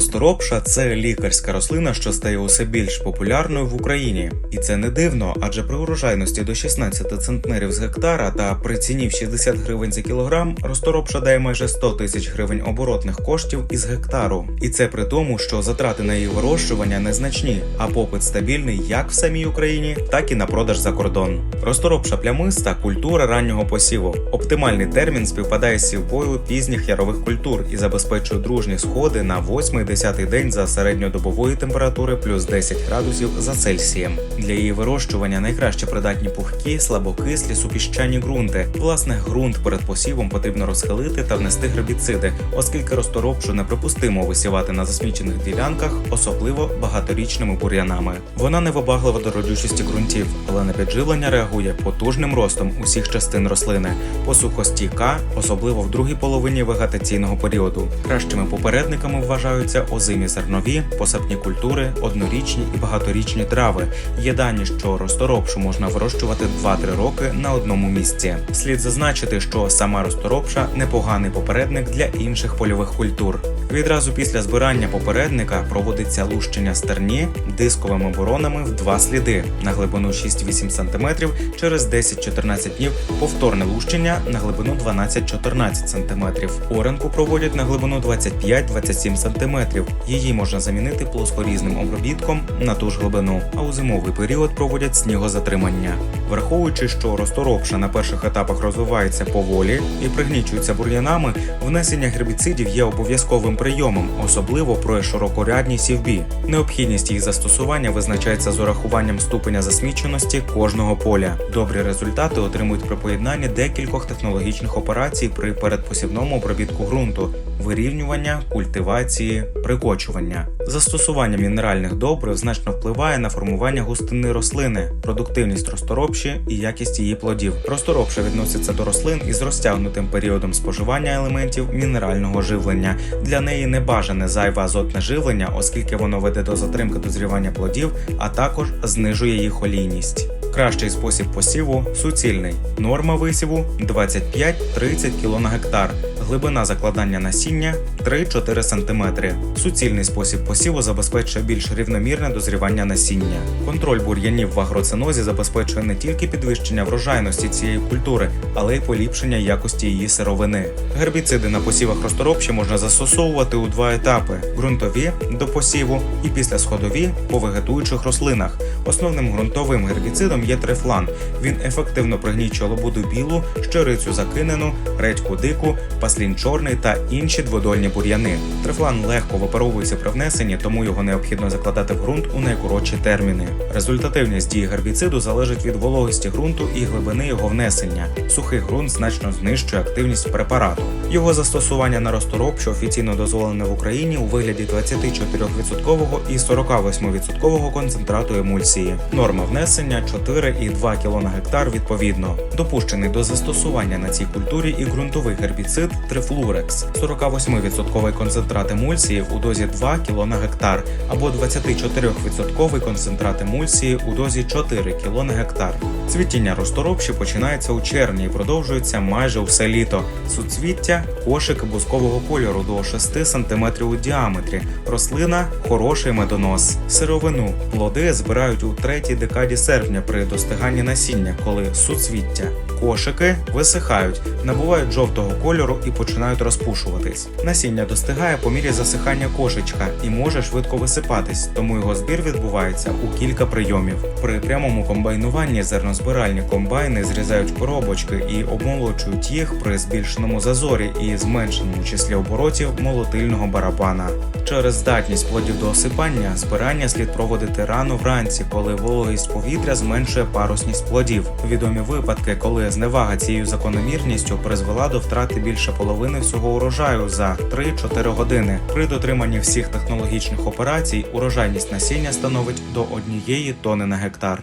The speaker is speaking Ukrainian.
Розторопша це лікарська рослина, що стає усе більш популярною в Україні, і це не дивно, адже при урожайності до 16 центнерів з гектара та при ціні в 60 гривень за кілограм розторопша дає майже 100 тисяч гривень оборотних коштів із гектару. І це при тому, що затрати на її вирощування незначні, а попит стабільний як в самій Україні, так і на продаж за кордон. Розторопша плямиста культура раннього посіву. Оптимальний термін співпадає з сівбою пізніх ярових культур і забезпечує дружні сходи на 8-10 день за середньодобової температури плюс 10 градусів за Цельсієм. Для її вирощування найкраще придатні пухкі, слабокислі, супіщані ґрунти. Власне, ґрунт перед посівом потрібно розхилити та внести гербіциди, оскільки розторопшу неприпустимо висівати на засмічених ділянках, особливо багаторічними бур'янами. Вона невибаглива до родючості ґрунтів, але на підживлення реагує потужним ростом усіх частин рослини, посухостійка, особливо в другій половині вегетаційного періоду. Кращими попередниками вважаються озимі зернові, посапні культури, однорічні і багаторічні трави. Є дані, що розторопшу можна вирощувати 2-3 роки на одному місці. Слід зазначити, що сама розторопша непоганий попередник для інших польових культур. Відразу після збирання попередника проводиться лущення стерні дисковими боронами в два сліди на глибину 6-8 см через 10-14 днів повторне лущення на глибину 12-14 см. Оренку проводять на глибину 25-27 см. Її можна замінити плоскорізним обробітком на ту ж глибину, а у зимовий період проводять снігозатримання. Враховуючи, що розторопша на перших етапах розвивається поволі і пригнічується бур'янами, внесення гербіцидів є обов'язковим прийомом, особливо про широкорядні сівбі. Необхідність їх застосування визначається з урахуванням ступеня засміченості кожного поля. Добрі результати отримують при поєднанні декількох технологічних операцій при передпосівному обробітку ґрунту, вирівнювання, культивації, прикочування. Застосування мінеральних добрив значно впливає на формування густини рослини, продуктивність розторопші і якість її плодів. Розторопша відноситься до рослин із розтягнутим періодом споживання елементів мінерального живлення. Для неї не бажане зайве азотне живлення, оскільки воно веде до затримки дозрівання плодів, а також знижує їх олійність. Кращий спосіб посіву суцільний. Норма висіву 25-30 кг на гектар. Глибина закладання насіння 3-4 см. Суцільний спосіб посіву забезпечує більш рівномірне дозрівання насіння. Контроль бур'янів в агроцинозі забезпечує не тільки підвищення врожайності цієї культури, але й поліпшення якості її сировини. Гербіциди на посівах розторопші можна застосовувати у два етапи: ґрунтові до посіву і післясходові по вегетуючих рослинах. Основним ґрунтовим гербіцидом є трифлан. Він ефективно пригнічує лобуду білу, щорицю закинену, редьку дику, паслін чорний та інші дводольні бур'яни. Трифлан легко випаровується при внесенні, тому його необхідно закладати в ґрунт у найкоротші терміни. Результативність дії гербіциду залежить від вологості ґрунту і глибини його внесення. Сухий ґрунт значно знищує активність препарату. Його застосування на розторок, що офіційно дозволене в Україні у вигляді 24% і 48% концентрату емульсії. Норма внесення 4,2 кг на гектар відповідно. Допущений до застосування на цій культурі і ґрунтовий гербіцид трифлурекс 48% концентрат емульсії у дозі 2 кг на гектар або 24% концентрат емульсії у дозі 4 кг на гектар. Цвітіння розторопші починається у червні і продовжується майже все літо. Суцвіття кошик бускового кольору до 6 см у діаметрі. Рослина хороший медонос. Сировину плоди збирають у третій декаді серпня при достиганні насіння, коли суцвіття. Кошики висихають, набувають жовтого кольору і починають розпушуватись. Насіння достигає по мірі засихання кошечка і може швидко висипатись, тому його збір відбувається у кілька прийомів. При прямому комбайнуванні зернозбиральні комбайни зрізають коробочки і обмолочують їх при збільшеному зазорі і зменшеному числі оборотів молотильного барабана. Через здатність плодів до осипання збирання слід проводити рано вранці, коли вологість повітря зменшує парусність плодів. Відомі випадки, коли зневага цією закономірністю призвела до втрати більше половини всього урожаю за 3-4 години. При дотриманні всіх технологічних операцій урожайність насіння становить до однієї тони на гектар.